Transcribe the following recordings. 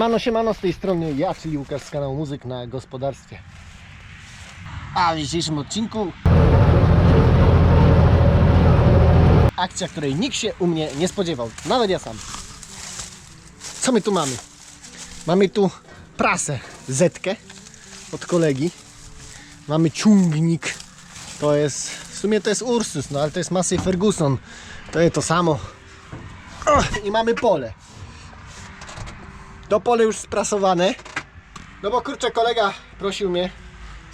Siemano, siemano, z tej strony ja, czyli Łukasz z kanału Muzyk na Gospodarstwie. A w dzisiejszym odcinku akcja, której nikt się u mnie nie spodziewał, nawet ja sam. Co my tu mamy? Mamy tu prasę Zetkę od kolegi. Mamy ciągnik. To jest, w sumie to jest Ursus, no ale to jest Massey Ferguson. To jest to samo. I mamy pole. To pole już sprasowane. No bo kurczę, kolega prosił mnie,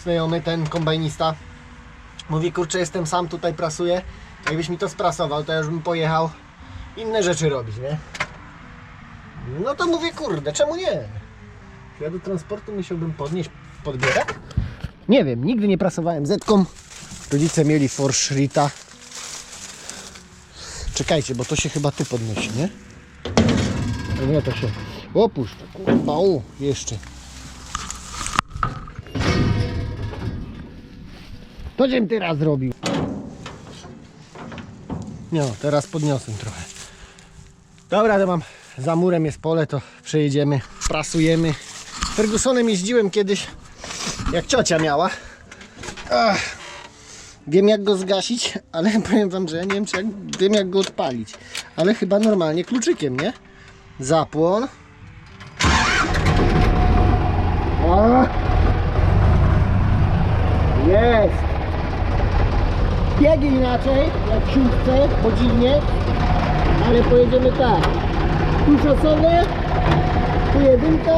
znajomy, ten kombajnista. Mówi, kurczę, jestem sam tutaj prasuję. Jakbyś mi to sprasował, to ja już bym pojechał inne rzeczy robić, nie? No to mówię, kurde, czemu nie? Ja do transportu musiałbym podnieść podbierak? Nie wiem, nigdy nie prasowałem zetką. Rodzice mieli Forshrita. Czekajcie, bo to się chyba tu podnosi, nie? Nie, to się opuszcza. Kurwa, jeszcze. To żem teraz zrobił. No, teraz podniosłem trochę. Dobra, to mam za murem jest pole, to przejedziemy, prasujemy. Fergusonem jeździłem kiedyś, jak ciocia miała. Ach, wiem jak go zgasić, ale powiem wam, że nie wiem, czy jak, wiem jak go odpalić. Ale chyba normalnie kluczykiem, nie? Zapłon. O! Jest! Biegi inaczej, jak w siódmce, bo dziwnie. Ale pojedziemy tak. Tu szosowe, tu jedynka.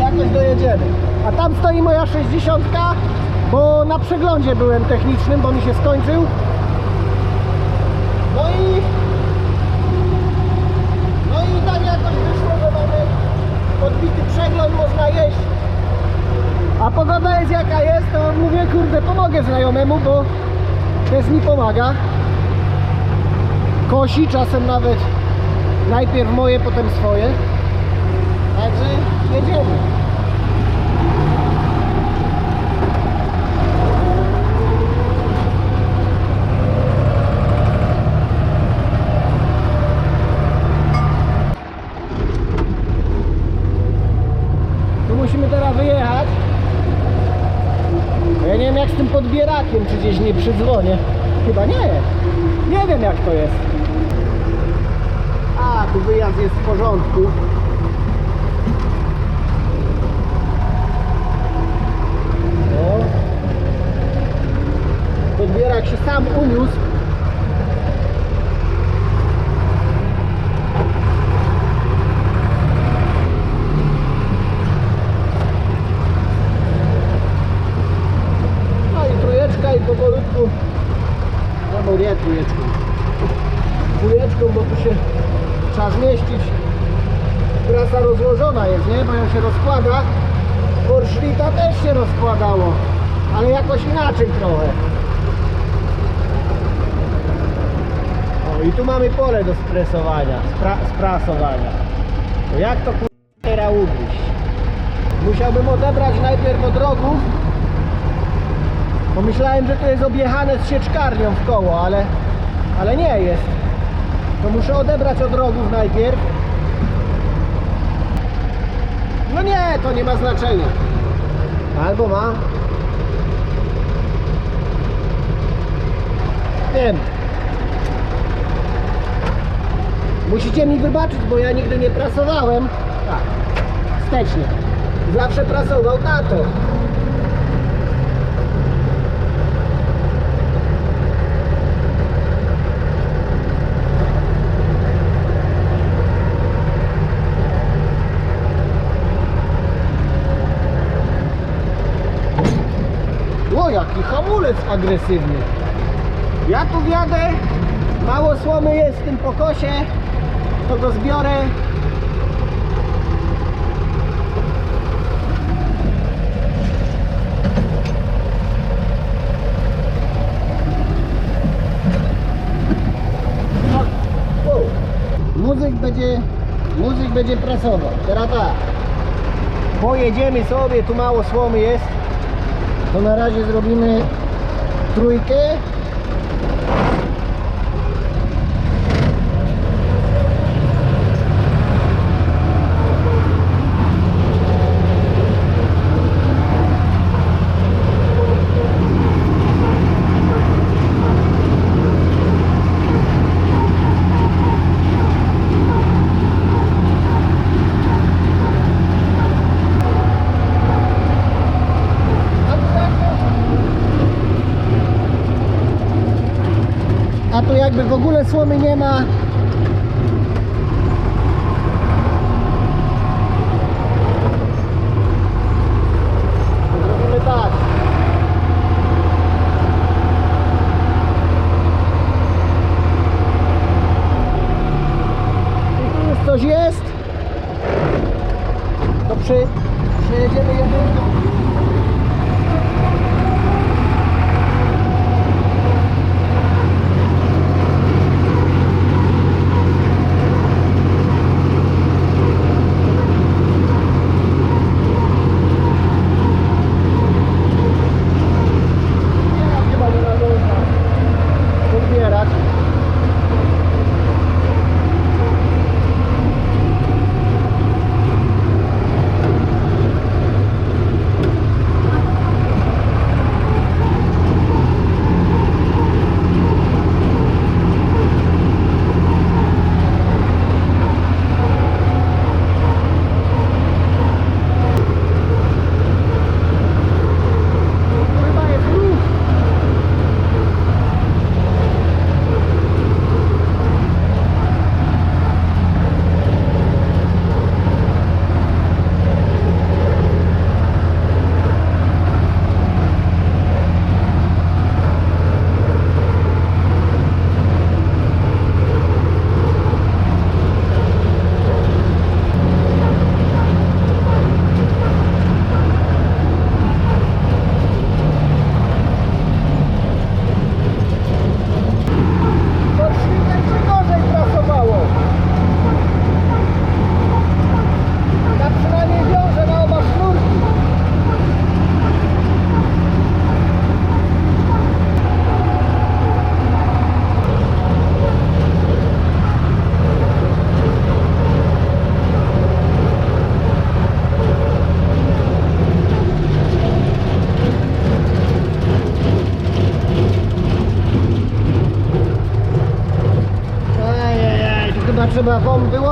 Jakoś dojedziemy. A tam stoi moja 60, bo na przeglądzie byłem technicznym, bo mi się skończył. No i no i tak jakoś wyszło, że mamy podbity przegląd, można jeść. A pogoda jest jaka jest, to mówię, kurde, pomogę znajomemu, bo też mi pomaga. Kosi, czasem nawet najpierw moje, potem swoje. Także jedziemy. Tu musimy teraz wyjechać. Ja nie wiem jak z tym podbierakiem, czy gdzieś nie przydzwonię. Chyba nie. Nie wiem jak to jest. A, tu wyjazd jest w porządku. O. Podbierak się sam uniósł. No i trójeczka i powolutku. No bo nie trójeczką. Dwójeczką, bo tu się trzeba zmieścić. Prasa rozłożona jest, nie? Bo ją się rozkłada. Porszlita też się rozkładało. Ale jakoś inaczej trochę. O i tu mamy pole do stresowania, spra sprasowania. To jak to kur- teraz ugryźć? Musiałbym odebrać najpierw od rogów Pomyślałem, że to jest objechane z sieczkarnią w koło, ale, ale nie jest. To muszę odebrać od rogów najpierw. No nie, to nie ma znaczenia. Albo ma. Wiem. Musicie mi wybaczyć, bo ja nigdy nie prasowałem. Tak, wstecznie. Zawsze prasował tato. O, jaki hamulec agresywny. Ja tu wjadę, mało słomy jest w tym pokosie, to go zbiorę. Muzyk będzie, muzyk będzie prasował. Teraz tak. Pojedziemy sobie, tu mało słomy jest to na razie zrobimy truque jakby w ogóle słomy nie ma.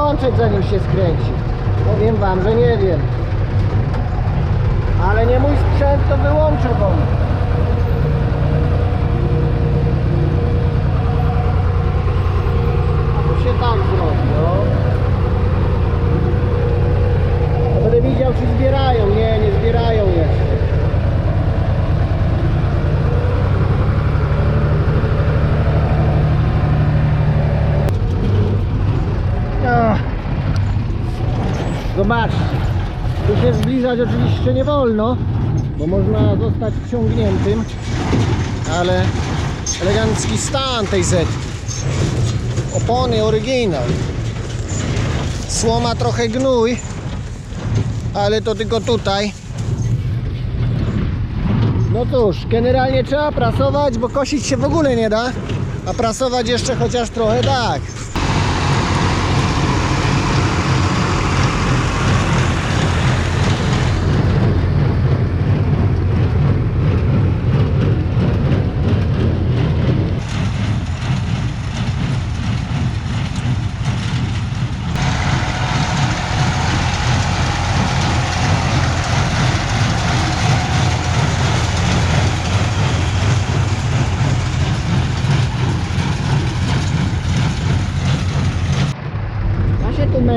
Wyłączyć zanim się skręci. Powiem wam, że nie wiem. Ale nie mój sprzęt to wyłączę wam. To się tak zrobi, no. To Będę widział czy zbierają. Nie, nie zbierają jeszcze. Ach. Zobaczcie. Tu się zbliżać oczywiście nie wolno, bo można zostać wciągniętym, ale elegancki stan tej zetki. Opony oryginał. Słoma trochę gnój, ale to tylko tutaj. No cóż, generalnie trzeba prasować, bo kosić się w ogóle nie da, a prasować jeszcze chociaż trochę tak.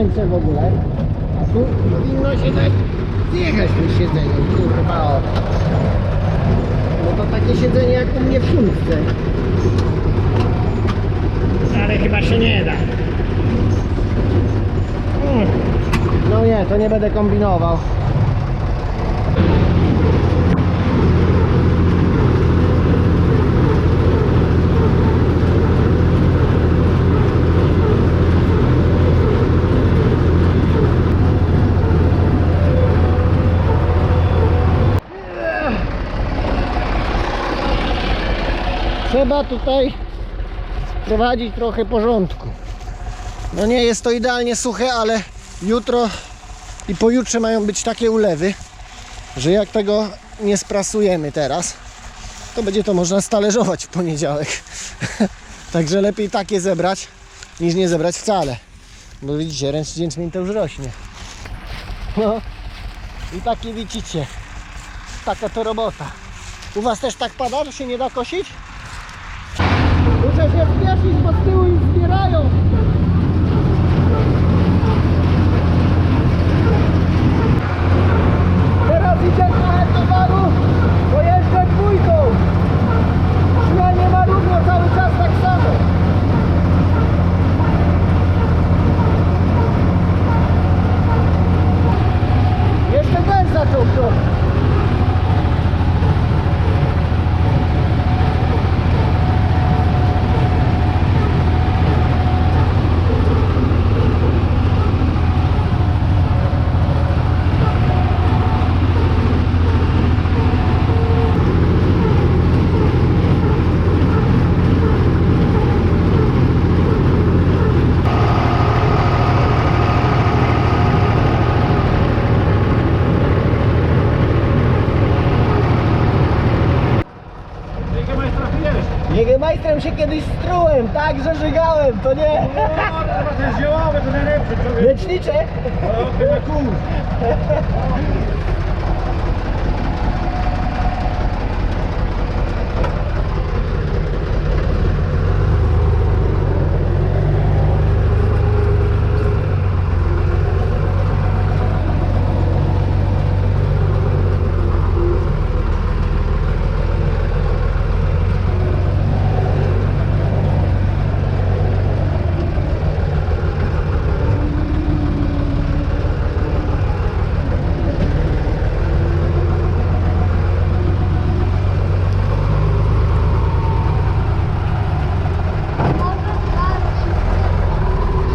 Męczę w ogóle. A tu powinno się tak zjechać tym siedzeniem, kurwa o. No to takie siedzenie jak u mnie w siódmce. Ale chyba się nie da. No nie, to nie będę kombinował. Trzeba tutaj wprowadzić trochę porządku. No nie jest to idealnie suche, ale jutro i pojutrze mają być takie ulewy, że jak tego nie sprasujemy teraz, to będzie to można stalerzować w poniedziałek. Także lepiej takie zebrać, niż nie zebrać wcale. Bo widzicie, ręczny jęczmień to już rośnie. No i takie widzicie. Taka to robota. U Was też tak pada, że się nie da kosić? Bo z tyłu już zbierają. Teraz idzie trochę towaru, pojeżdżę dwójką. Przynajmniej ma równo cały czas tak samo. Jeszcze ten zaczął trochę. Jakie Jägermeisterem się kiedyś strułem, tak, że żygałem, to nie. O, to jest ziołowe, to najlepsze. Lecznicze. O, na kurs.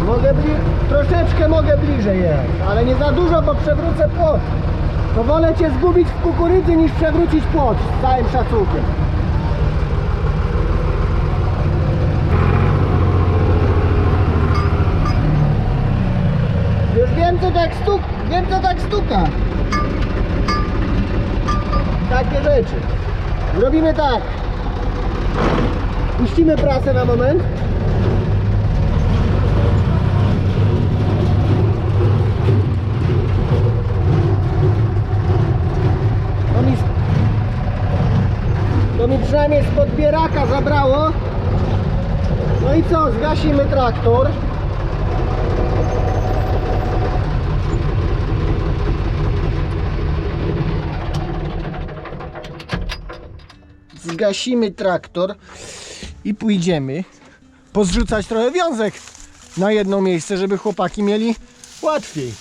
Mogę bli- troszeczkę mogę bliżej jechać, ale nie za dużo, bo przewrócę płot. Cię zgubić w kukurydzy niż przewrócić płot, z całym szacunkiem. Już wiem co tak stuk, wiem co tak stuka. Takie rzeczy. Robimy tak. Puścimy prasę na moment. To mi, to mi przynajmniej z podbieraka zabrało. No i co, zgasimy traktor. Zgasimy traktor i pójdziemy pozrzucać trochę wiązek na jedno miejsce, żeby chłopaki mieli łatwiej.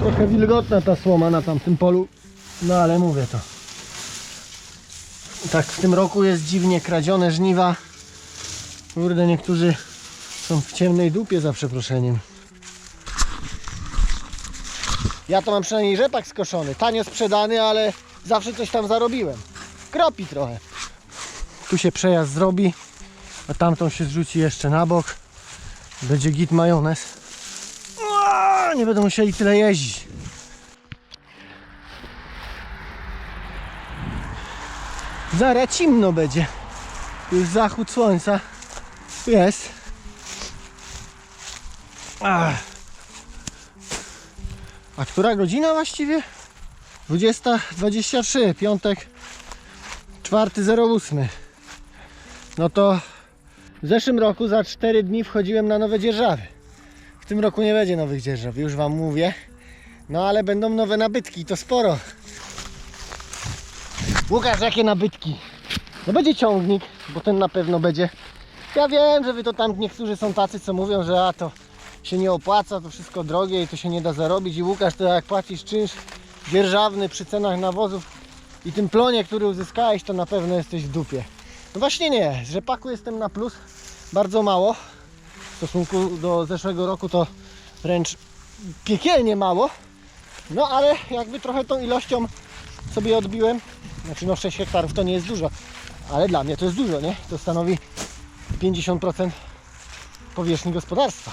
Trochę wilgotna ta słoma na tamtym polu, no ale mówię to. Tak w tym roku jest dziwnie kradzione żniwa. Kurde, niektórzy są w ciemnej dupie za przeproszeniem. Ja to mam przynajmniej rzepak skoszony, tanio sprzedany, ale zawsze coś tam zarobiłem. Kropi trochę. Tu się przejazd zrobi, a tamtą się zrzuci jeszcze na bok. Będzie git majonez. Nie będą musieli tyle jeździć. Zaraz cimno będzie. Już zachód słońca jest. Ach. A która godzina właściwie? 20.23, piątek 4.08. No to w zeszłym roku za 4 dni wchodziłem na nowe dzierżawy. W tym roku nie będzie nowych dzierżaw, już Wam mówię. No ale będą nowe nabytki, to sporo. Łukasz, jakie nabytki? No będzie ciągnik, bo ten na pewno będzie. Ja wiem, że wy to tam niektórzy są tacy, co mówią, że a to się nie opłaca, to wszystko drogie i to się nie da zarobić. I Łukasz, to jak płacisz czynsz dzierżawny przy cenach nawozów i tym plonie, który uzyskałeś, to na pewno jesteś w dupie. No właśnie nie, z rzepaku jestem na plus bardzo mało. W stosunku do zeszłego roku to wręcz piekielnie mało. No ale jakby trochę tą ilością sobie odbiłem. Znaczy no 6 hektarów to nie jest dużo, ale dla mnie to jest dużo, nie? To stanowi 50% powierzchni gospodarstwa.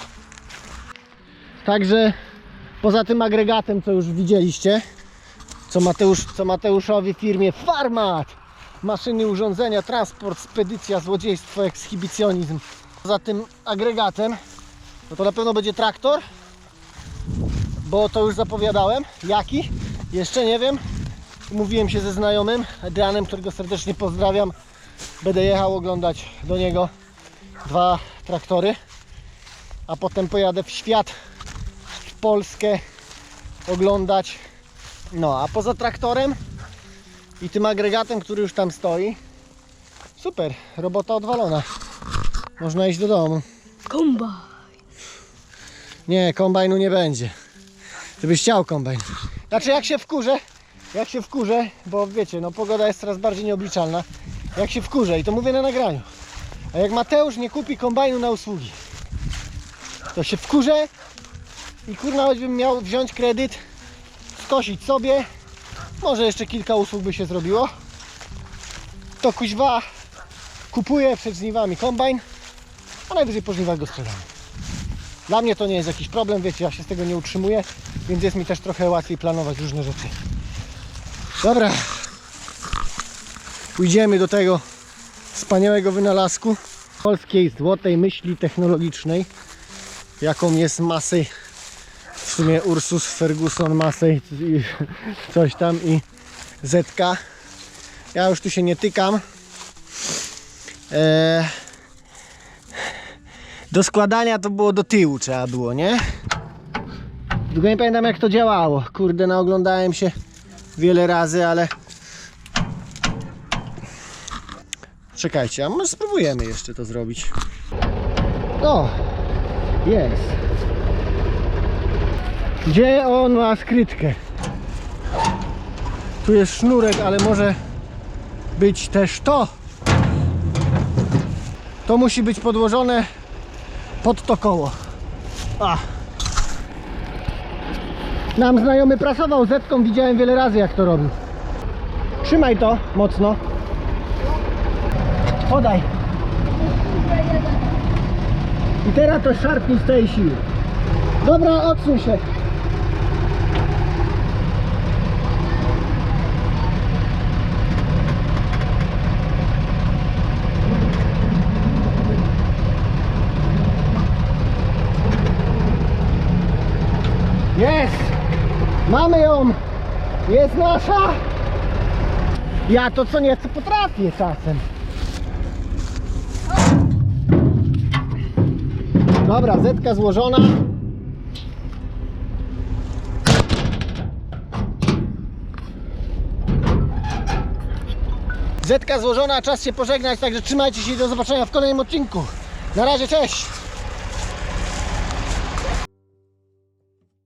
Także poza tym agregatem, co już widzieliście, co, Mateusz, co Mateuszowi firmie Farmat, maszyny, urządzenia, transport, spedycja, złodziejstwo, ekshibicjonizm. Poza tym agregatem, no to na pewno będzie traktor, bo to już zapowiadałem. Jaki? Jeszcze nie wiem. Mówiłem się ze znajomym, Adrianem, którego serdecznie pozdrawiam. Będę jechał oglądać do niego dwa traktory, a potem pojadę w świat, w Polskę oglądać. No, a poza traktorem i tym agregatem, który już tam stoi, super, robota odwalona. Można iść do domu. Komba. Nie, kombajnu nie będzie. Ty byś chciał kombajn. Znaczy jak się wkurzę, jak się wkurzę, bo wiecie, no pogoda jest coraz bardziej nieobliczalna. Jak się wkurzę i to mówię na nagraniu. A jak Mateusz nie kupi kombajnu na usługi, to się wkurzę i kurna choćbym miał wziąć kredyt, skosić sobie, może jeszcze kilka usług by się zrobiło, to kuźwa kupuję przed żniwami kombajn, a najwyżej po żniwach go sprzedam. Dla mnie to nie jest jakiś problem, wiecie, ja się z tego nie utrzymuję, więc jest mi też trochę łatwiej planować różne rzeczy. Dobra. Pójdziemy do tego wspaniałego wynalazku polskiej złotej myśli technologicznej, jaką jest Masej, w sumie Ursus Ferguson Masej i coś tam i Zetka. Ja już tu się nie tykam. Eee, do składania to było do tyłu trzeba było, nie? Tylko nie pamiętam jak to działało. Kurde, naoglądałem się wiele razy, ale... Czekajcie, a może spróbujemy jeszcze to zrobić. O! Jest. Gdzie on ma skrytkę? Tu jest sznurek, ale może być też to. To musi być podłożone pod to koło. A. Nam znajomy prasował zetką, widziałem wiele razy jak to robił. Trzymaj to mocno. Podaj. I teraz to szarpnij z tej siły. Dobra, odsuń się. Mamy ją! Jest nasza! Ja to co nieco potrafię czasem. Dobra, zetka złożona. Zetka złożona, czas się pożegnać, także trzymajcie się i do zobaczenia w kolejnym odcinku. Na razie, cześć!